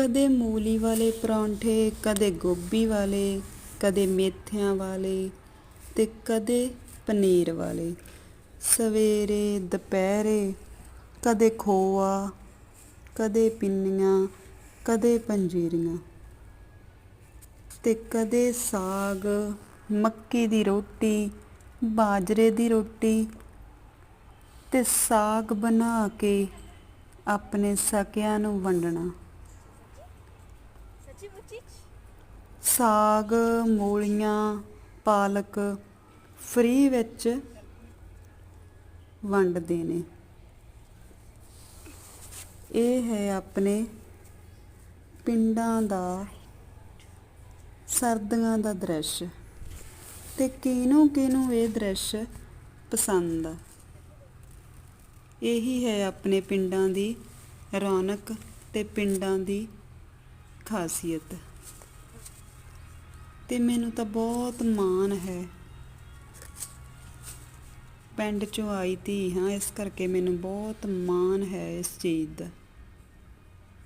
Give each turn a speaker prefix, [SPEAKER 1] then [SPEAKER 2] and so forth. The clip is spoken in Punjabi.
[SPEAKER 1] ਕਦੇ ਮੂਲੀ ਵਾਲੇ ਪਰੌਂਠੇ, ਕਦੇ ਗੋਭੀ ਵਾਲੇ, ਕਦੇ ਮੇਥਿਆਂ ਵਾਲੇ ਤੇ ਕਦੇ ਪਨੀਰ ਵਾਲੇ। ਸਵੇਰੇ, ਦੁਪਹਿਰੇ ਕਦੇ ਖੋਆ, ਕਦੇ ਪਿੰਨੀਆਂ, ਕਦੇ ਪੰਜੀਰੀਆਂ ਤੇ ਕਦੇ ਸਾਗ, ਮੱਕੀ ਦੀ ਰੋਟੀ, ਬਾਜਰੇ ਦੀ ਰੋਟੀ ਤੇ ਸਾਗ ਬਣਾ ਕੇ ਆਪਣੇ ਸਕਿਆਂ ਨੂੰ ਵੰਡਣਾ। ਸਾਗ, ਮੂਲੀਆਂ, ਪਾਲਕ ਫ੍ਰੀ ਵਿੱਚ ਵੰਡਦੇ ਨੇ। ਇਹ ਹੈ ਆਪਣੇ ਪਿੰਡਾਂ ਦਾ, ਸਰਦੀਆਂ ਦਾ ਦ੍ਰਿਸ਼। ਤੇ ਕਿਹਨੂੰ ਕਿਹਨੂੰ ਇਹ ਦ੍ਰਿਸ਼ ਪਸੰਦ ਆ? ਇਹੀ ਹੈ ਆਪਣੇ ਪਿੰਡਾਂ ਦੀ ਰੌਣਕ ਤੇ ਪਿੰਡਾਂ ਦੀ ਖਾਸੀਅਤ। ਤੇ ਮੈਨੂੰ ਤਾਂ ਬਹੁਤ ਮਾਣ ਹੈ। ਪਿੰਡ ਚੋਂ ਆਈ ਧੀ ਹਾਂ, ਇਸ ਕਰਕੇ ਮੈਨੂੰ ਬਹੁਤ ਮਾਣ ਹੈ ਇਸ ਚੀਜ਼ ਦਾ।